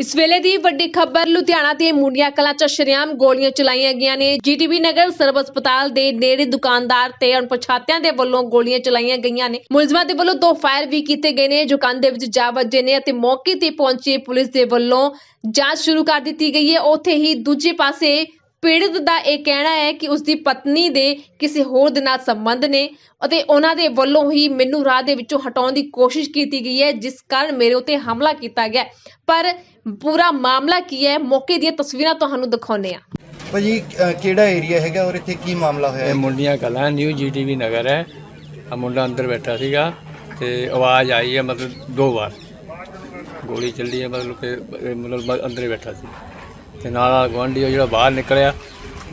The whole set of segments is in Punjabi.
ਇਸ ਵੇਲੇ ਦੀ ਵੱਡੀ ਖਬਰ, ਲੁਧਿਆਣਾ ਦੇ ਮੁੰਡੀਆਂ ਕਲਾਂ ਚ ਸ਼ਰੇਆਮ ਗੋਲੀਆਂ ਚਲਾਈਆਂ ਗਈਆਂ ਨੇ। ਜੀਟੀਬੀ ਨਗਰ ਸਰਬ ਹਸਪਤਾਲ ਦੇ ਨੇੜੇ ਦੁਕਾਨਦਾਰ ਤੇ ਅਣਪਛਾਤਿਆਂ ਦੇ ਵੱਲੋਂ ਗੋਲੀਆਂ ਚਲਾਈਆਂ ਗਈਆਂ ਨੇ। ਮੁਲਜ਼ਮਾਂ ਦੇ ਵੱਲੋਂ ਦੋ ਫਾਇਰ ਵੀ ਕੀਤੇ ਗਏ ਨੇ। ਜੋ ਕੰਨ ਦੇ ਵਿੱਚ ਜਾ ਵੱਜੇ ਨੇ ਅਤੇ ਮੌਕੇ ਤੇ ਪਹੁੰਚੀ ਪੁਲਿਸ ਦੇ ਵੱਲੋਂ ਜਾਂਚ ਸ਼ੁਰੂ ਕਰ ਦਿੱਤੀ ਗਈ ਹੈ। ਉੱਥੇ ਹੀ ਦੂਜੇ ਪਾਸੇ ਪੀੜਤ ਦਾ ਇਹ ਕਹਿਣਾ ਹੈ ਕਿ ਉਸ ਦੀ ਪਤਨੀ ਦੇ ਕਿਸੇ ਹੋਰ ਦੇ ਨਾਲ ਸੰਬੰਧ ਨੇ ਅਤੇ ਉਹਨਾਂ ਦੇ ਵੱਲੋਂ ਹੀ ਮੈਨੂੰ ਰਾਹ ਦੇ ਵਿੱਚੋਂ ਹਟਾਉਣ ਦੀ ਕੋਸ਼ਿਸ਼ ਕੀਤੀ ਗਈ ਹੈ ਜਿਸ ਕਾਰਨ ਮੇਰੇ ਉੱਤੇ ਹਮਲਾ ਕੀਤਾ ਗਿਆ ਹੈ। ਪਰ ਪੂਰਾ ਮਾਮਲਾ ਕੀ ਹੈ ਮੌਕੇ ਦੀਆਂ ਤਸਵੀਰਾਂ ਤੁਹਾਨੂੰ ਦਿਖਾਉਂਦੇ ਆ ਭਾਜੀ ਅ, ਕਿਹੜਾ ਏਰੀਆ ਹੈਗਾ ਔਰ ਇੱਥੇ ਕੀ ਮਾਮਲਾ ਹੋਇਆ? ਇਹ ਹੈ ਮੁੰਡੀਆਂ ਕਲਾਂ ਨਿਊ ਜੀਟੀਵੀ ਨਗਰ ਹੈ। ਆ ਮੁੰਡਾ ਅੰਦਰ ਬੈਠਾ ਸੀਗਾ ਤੇ ਆਵਾਜ਼ ਆਈ ਹੈ ਮਤਲਬ ਦੋ ਵਾਰ। ਗੋਲੀ ਚੱਲੀ ਹੈ ਮਤਲਬ ਕਿ ਇਹ ਮਤਲਬ ਮ- ਅੰਦਰ ਹੀ ਬੈਠਾ ਸੀ। ਤੇ ਨਾਲ ਗਵਾਂਢੀ ਉਹ ਜਿਹੜਾ ਬਾਹਰ ਨਿਕਲਿਆ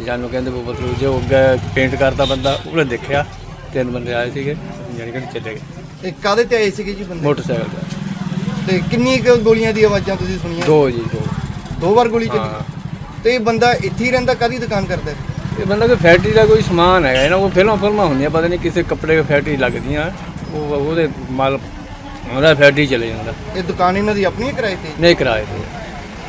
ਜਾਨੂੰ ਕਹਿੰਦੇ ਵੀ ਮਤਲਬ ਜੋ ਅੱਗੇ ਪੇਂਟ ਕਰਦਾ ਬੰਦਾ ਉਹਨੇ ਦੇਖਿਆ ਤਿੰਨ ਬੰਦੇ ਆਏ ਸੀਗੇ ਜਾਨੀ ਕਿ ਚਲੇ ਗਏ। ਇਹ ਕਾਦੇ ਤੇ ਆਏ ਸੀਗੇ ਜੀ ਬੰਦੇ? ਮੋਟਰਸਾਈਕਲ ਤੇ। ਤੇ ਕਿੰਨੀ ਕੁ ਗੋਲੀਆਂ ਦੀ ਆਵਾਜ਼ਾਂ ਤੁਸੀਂ ਸੁਣੀਆਂ? ਦੋ ਜੀ ਦੋ। ਦੋ ਵਾਰ ਗੋਲੀ ਹਾਂ। ਚੱਲੀ ਤੇ ਇਹ ਬੰਦਾ ਇੱਥੇ ਹੀ ਰਹਿੰਦਾ ਕਾਦੀ ਦੁਕਾਨ ਕਰਦਾ ਹੈ? ਇਹ ਬੰਦਾ ਕੋਈ ਫੈਕਟਰੀ ਦਾ ਕੋਈ ਸਮਾਨ ਹੈਗਾ ਇਹਨਾਂ ਕੋਲ ਫਿਲਮਾਂ ਫਿਲਮਾਂ ਹੁੰਦੀਆਂ ਪਤਾ ਨਹੀਂ ਕਿਸੇ ਕੱਪੜੇ ਦੀ ਫੈਕਟਰੀ ਲੱਗਦੀਆਂ ਉਹ ਉਹਦੇ ਮਾਲ ਉਹਦਾ ਫੈਕਟਰੀ ਚਲੇ ਜਾਂਦਾ। ਇਹ ਦੁਕਾਨ ਇਹਨਾਂ ਦੀ ਆਪਣੀ ਹੈ ਕਿਰਾਏ ਤੇ? ਨਹੀਂ ਕਿਰਾਏ ਤੇ।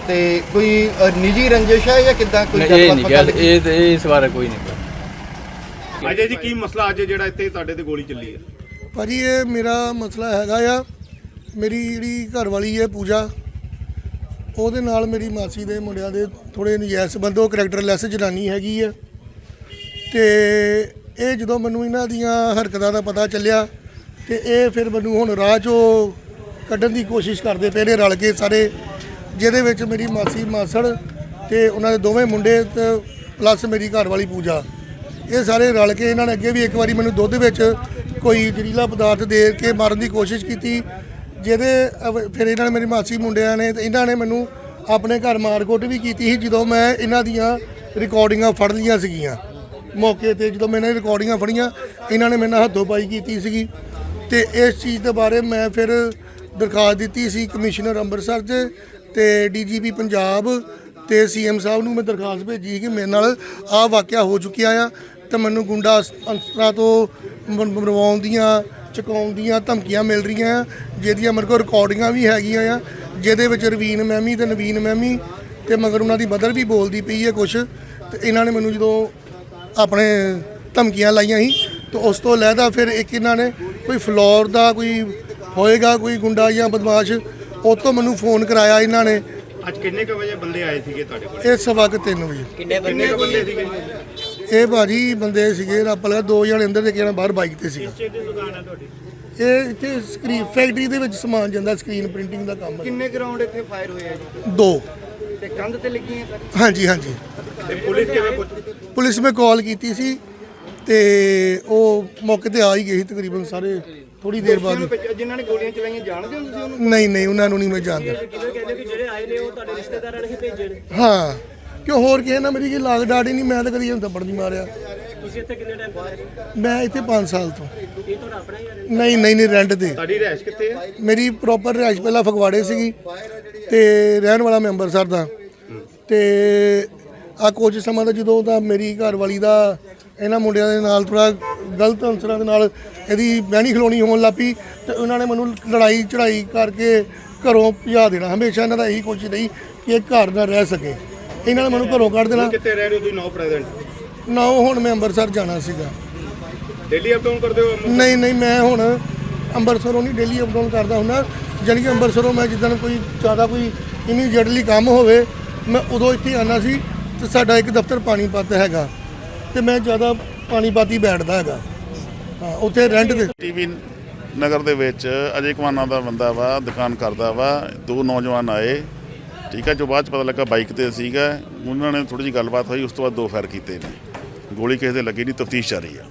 ਤੇ ਕੋਈ ਅ, ਨਿੱਜੀ ਰੰਜਿਸ਼ ਹੈ ਜਾਂ ਕਿੱਦਾਂ ਕੋਈ ਨਹੀਂ, ਇਹ ਨਹੀਂ ਗੱਲ? ਇਹ ਇਸ ਬਾਰੇ ਕੋਈ ਨਹੀਂ ਅਜੇ ਜੀ ਕੀ ਮਸਲਾ ਅੱਜ ਜਿਹੜਾ ਇੱਥੇ ਤੁਹਾਡੇ ਤੇ ਗੋਲੀ ਚੱਲੀ ਹੈ? ਭਾਜੀ ਇਹ ਮੇਰਾ ਮਸਲਾ ਹੈਗਾ ਆ। ਮੇਰੀ ਜਿਹੜੀ ਘਰ ਵਾਲੀ ਹੈ ਪੂਜਾ ਉਹਦੇ ਨਾਲ ਮੇਰੀ ਮਾਸੀ ਦੇ ਮੁੰਡਿਆਂ ਦੇ ਥੋੜੇ ਨਜਾਇਜ਼ ਸੰਬੰਧ ਉਹ ਕਰੈਕਟਰਲੈਸ ਜਨਾਨੀ ਹੈਗੀ ਆ। ਤੇ ਇਹ ਜਦੋਂ ਮੈਨੂੰ ਇਹਨਾਂ ਦੀਆਂ ਹਰਕਤਾਂ ਦਾ ਪਤਾ ਚੱਲਿਆ ਤੇ ਇਹ ਫਿਰ ਮੈਨੂੰ ਹੁਣ ਰਾਹ 'ਚੋਂ ਕੱਢਣ ਦੀ ਕੋਸ਼ਿਸ਼ ਕਰਦੇ ਪਏ ਨੇ ਰਲ ਕੇ ਸਾਰੇ ਜਿਹਦੇ ਵਿੱਚ ਮੇਰੀ ਮਾਸੀ ਮਾਸੜ ਤੇ ਉਹਨਾਂ ਦੇ ਦੋਵੇਂ ਮੁੰਡੇ ਤੇ ਪਲੱਸ ਮੇਰੀ ਘਰ ਵਾਲੀ ਪੂਜਾ। ਇਹ ਸਾਰੇ ਰਲ ਕੇ ਇਹਨਾਂ ਨੇ ਅੱਗੇ ਵੀ ਇੱਕ ਵਾਰੀ ਮੈਨੂੰ ਦੁੱਧ ਵਿੱਚ ਕੋਈ ਜ਼ਹਿਰੀਲਾ ਪਦਾਰਥ ਦੇ ਕੇ ਮਾਰਨ ਦੀ ਕੋਸ਼ਿਸ਼ ਕੀਤੀ, ਜਿਹਦੇ ਅਵ- ਫਿਰ ਇਹਨਾਂ ਨੇ ਮੇਰੀ ਮਾਸੀ ਮੁੰਡਿਆਂ ਨੇ ਤੇ ਇਹਨਾਂ ਨੇ ਮੈਨੂੰ ਆਪਣੇ ਘਰ ਮਾਰਕੁੱਟ ਵੀ ਕੀਤੀ ਸੀ ਜਦੋਂ ਮੈਂ ਇਹਨਾਂ ਦੀਆਂ ਰਿਕਾਰਡਿੰਗਾਂ ਫੜ ਲਈਆਂ ਸੀਗੀਆਂ। ਮੌਕੇ ਤੇ ਜਦੋਂ ਮੈਂ ਇਹਨਾਂ ਮੈਨੇ ਰਿਕਾਰਡਿੰਗਾਂ ਫੜੀਆਂ, ਇਹਨਾਂ ਨੇ ਮੇਰੇ ਨਾਲ ਹੱਥੋਂ ਪਾਈ ਕੀਤੀ ਸੀਗੀ ਤੇ ਇਸ ਚੀਜ਼ ਦੇ ਬਾਰੇ ਮੈਂ ਫਿਰ ਦਰਖਾਸਤ ਦਿੱਤੀ ਸੀ ਕਮਿਸ਼ਨਰ ਅੰਮ੍ਰਿਤਸਰ 'ਚ ਤੇ ਡੀਜੀਪੀ ਪੰਜਾਬ ਤੇ ਸੀਐਮ ਸਾਹਿਬ ਨੂੰ ਮੈਂ ਦਰਖਾਸਤ ਭੇਜੀ ਕਿ ਮੇਰੇ ਨਾਲ ਆਹ ਵਾਕਿਆ ਹੋ ਚੁੱਕਿਆ ਆ ਤੇ ਮੈਨੂੰ ਗੁੰਡਾ ਅੰਸਰਾਂ ਤੋਂ ਮ- ਮਰਵਾਉਣ ਦੀਆਂ, ਚੁਕਾਉਣ ਦੀਆਂ ਧਮਕੀਆਂ ਮਿਲ ਰਹੀਆਂ ਆ, ਜਿਹਦੀਆਂ ਮੇਰੇ ਕੋਲ ਰਿਕਾਰਡਿੰਗਾਂ ਵੀ ਹੈਗੀਆਂ ਆ, ਜਿਹਦੇ ਵਿੱਚ ਰਵੀਨ ਮੈਮੀ ਤੇ ਨਵੀਨ ਮੈਮੀ ਤੇ ਮਗਰ ਉਹਨਾਂ ਦੀ ਮਦਰ ਵੀ ਬੋਲਦੀ ਪਈ ਹੈ ਕੁਛ, ਤੇ ਇਹਨਾਂ ਨੇ ਮੈਨੂੰ ਜਦੋਂ ਆਪਣੇ ਧਮਕੀਆਂ ਲਾਈਆਂ ਸੀ, ਤੇ ਉਸ ਤੋਂ ਲੈਦਾ ਫਿਰ ਇੱਕ ਇਹਨਾਂ ਨੇ ਕੋਈ ਫਲੋਰ ਦਾ ਕੋਈ ਹੋਏਗਾ, ਕੋਈ ਗੁੰਡਾ ਜਾਂ ਬਦਮਾਸ਼ ਉਹ ਤੋਂ ਮੈਨੂੰ ਫੋਨ ਕਰਾਇਆ ਇਹਨਾਂ ਨੇ। ਅੱਜ ਕਿੰਨੇ ਕੁ ਵਜੇ ਬੰਦੇ ਆਏ ਸੀਗੇ ਤੁਹਾਡੇ ਕੋਲ? ਇਹ ਸਵਾ ਕੁ ਤਿੰਨ ਵਜੇ। ਕਿੰਨੇ ਕੁ ਬੰਦੇ ਸੀਗੇ? ਇਹ ਭਾਜੀ ਬੰਦੇ ਸੀਗੇ ਰੱਬ ਲਗਾ ਦੋ ਜਣੇ ਅੰਦਰ ਤੇ ਕਿਹੜਾ ਬਾਹਰ ਬਾਈਕ ਤੇ ਸੀਗਾ। ਕਿਹਦੀ ਦੁਕਾਨ ਹੈ ਤੁਹਾਡੀ? ਇਹ ਇੱਥੇ ਸਕਰੀਨ ਫੈਕਟਰੀ ਦੇ ਵਿੱਚ ਸਮਾਨ ਜਾਂਦਾ ਸਕਰੀਨ ਪ੍ਰਿੰਟਿੰਗ ਦਾ ਕੰਮ। ਹੈ ਕਿੰਨੇ ਗਰਾਊਂਡ ਇੱਥੇ ਫਾਇਰ ਹੋਏ ਆ ਜੀ? ਦੋ। ਤੇ ਕੰਧ ਤੇ ਲੱਗੀਆਂ ਸਰ? ਹਾਂਜੀ ਹਾਂਜੀ। ਤੇ ਪੁਲਿਸ ਕਿਵੇਂ ਪੁਲਿਸ ਮੈਂ ਕਾਲ ਕੀਤੀ ਸੀ। ਤੇ ਉਹ ਮੌਕੇ ਤੇ ਆ ਹੀ ਗਏ ਸੀ ਤਕਰੀਬਨ ਸਾਰੇ ਥੋੜੀ ਦੇਰ ਬਾਅਦ ਹੀ। ਜਿਨ੍ਹਾਂ ਨੇ ਗੋਲੀਆਂ ਚਲਾਈਆਂ ਜਾਣਦੇ ਹੋ ਤੁਸੀਂ ਉਹਨੂੰ? ਨਹੀਂ ਨਹੀਂ ਉਹਨਾਂ ਨੂੰ ਨਹੀਂ ਮੈਂ ਜਾਣਦਾ। ਕਹਿੰਦੇ ਕਿ ਜਿਹੜੇ ਆਏ ਨੇ ਉਹ ਤੁਹਾਡੇ ਰਿਸ਼ਤੇਦਾਰਾਂ ਨੇ ਹੀ ਭੇਜੇ ਨੇ? ਹਾਂ ਕਿਉਂ ਹੋਰ ਕਿਸੇ ਨਾਲ ਮੇਰੀ ਕੀ ਲਾਗ ਡਾਟ ਹੀ ਨਹੀਂ ਮੈਂ ਤਾਂ ਕਦੀ ਹੁਣ ਥੱਪੜ ਨਹੀਂ ਮਾਰਿਆ। ਤੁਸੀਂ ਇੱਥੇ ਕਿੰਨੇ ਟਾਈਮ ਬਾਅਦ ਮੈਂ ਇੱਥੇ 5 ਸਾਲ ਤੋਂ। ਇਹ ਤੁਹਾਡਾ ਆਪਣਾ ਹੀ ਆ ਨਹੀਂ ਨਹੀਂ ਨਹੀਂ ਰੈਂਟ ਤੇ। ਤੁਹਾਡੀ ਰਹਿਸ਼ ਕਿੱਥੇ ਹੈ ਮੇਰੀ ਪ੍ਰੋਪਰ ਰਿਹਾਇਸ਼ ਪਹਿਲਾਂ ਫਗਵਾੜੇ ਸੀਗੀ ਤੇ ਰਹਿਣ ਵਾਲਾ ਮੈਂ ਅੰਮ੍ਰਿਤਸਰ ਦਾ। ਤੇ ਆ ਕੁਝ ਸਮਾਂ ਦਾ ਜਦੋਂ ਦਾ ਮੇਰੀ ਘਰ ਵਾਲੀ ਦਾ ਇਹਨਾਂ ਮੁੰਡਿਆਂ ਦੇ ਨਾਲ ਥੋੜਾ ਗਲਤ ਅਨਸਰਾਂ ਦੇ ਨਾਲ ਇਹਦੀ ਬਹਿਣੀ ਖਲੋਣੀ ਹੋਣ ਲੱਪੀ ਤੇ ਉਹਨਾਂ ਨੇ ਮੈਨੂੰ ਲੜਾਈ ਚੜਾਈ ਕਰਕੇ ਘਰੋਂ ਭਜਾ ਦੇਣਾ। ਹਮੇਸ਼ਾ ਇਹਨਾਂ ਦਾ ਇਹੀ ਕੋਸ਼ਿਸ਼ ਰਹੀ ਕਿ ਇਹ ਘਰ ਨਾ ਰਹਿ ਸਕੇ। ਇਹਨਾਂ ਨੇ ਮੈਨੂੰ ਘਰੋਂ ਕੱਢ ਦੇਣਾ। ਕਿੱਥੇ ਰਹਿ ਰਹੇ ਹੋ ਤੁਸੀਂ? ਨੋ ਪ੍ਰੈਜ਼ੈਂਟ ਨਾ ਹੁਣ ਮੈਂ ਅੰਮ੍ਰਿਤਸਰ ਜਾਣਾ ਸੀਗਾ। ਡੇਲੀ ਅਪ ਡਾਊਨ ਕਰਦੇ ਹੋ? ਨਹੀਂ ਨਹੀਂ ਮੈਂ ਹੁਣ ਅੰਮ੍ਰਿਤਸਰੋਂ ਨਹੀਂ ਡੇਲੀ ਅਪ ਡਾਊਨ ਕਰਦਾ ਹੁੰਦਾ। ਜਾਣੀ ਕਿ ਅੰਮ੍ਰਿਤਸਰੋਂ ਮੈਂ ਜਿੱਦਣ ਕੋਈ ਜ਼ਿਆਦਾ ਕੋਈ ਇਮੀਡੀਏਟਲੀ ਕੰਮ ਹੋਵੇ ਮੈਂ ਉਦੋਂ ਇੱਥੇ ਆਣਾ ਸੀ ਤੇ ਸਾਡਾ ਇੱਕ ਦਫ਼ਤਰ ਪਾਣੀਪਤ ਹੈਗਾ। ਤੇ ਮੈਂ ਜ਼ਿਆਦਾ ਪਾਣੀ ਹੀ ਬੈਠਦਾ ਹੈਗਾ। ਹਾਂ, ਉੱਥੇ ਰੈਂਟ ਤੇ ਟੀਵੀ ਨਗਰ ਦੇ ਵਿੱਚ ਅਜੇ ਕੁਮਾਨਾ ਦਾ ਬੰਦਾ ਵਾ, ਦੁਕਾਨ ਕਰਦਾ ਵਾ, ਦੋ ਨੌਜਵਾਨ ਆਏ। ਠੀਕ ਹੈ ਜੋ ਬਾਅਦ ਚ ਪਤਾ ਲੱਗਾ ਬਾਈਕ ਤੇ ਸੀਗਾ। ਉਹਨਾਂ ਨੇ ਥੋੜੀ ਜਿਹੀ ਗੱਲਬਾਤ ਹੋਈ, ਉਸ ਤੋਂ ਬਾਅਦ ਦੋ ਫਾਇਰ ਕੀਤੇ ਨੇ। ਗੋਲੀ ਕਿਸੇ ਦੇ ਲੱਗੀ ਨਹੀਂ, ਤਫਤੀਸ਼ ਚੱਲ ਰਹੀ ਆ।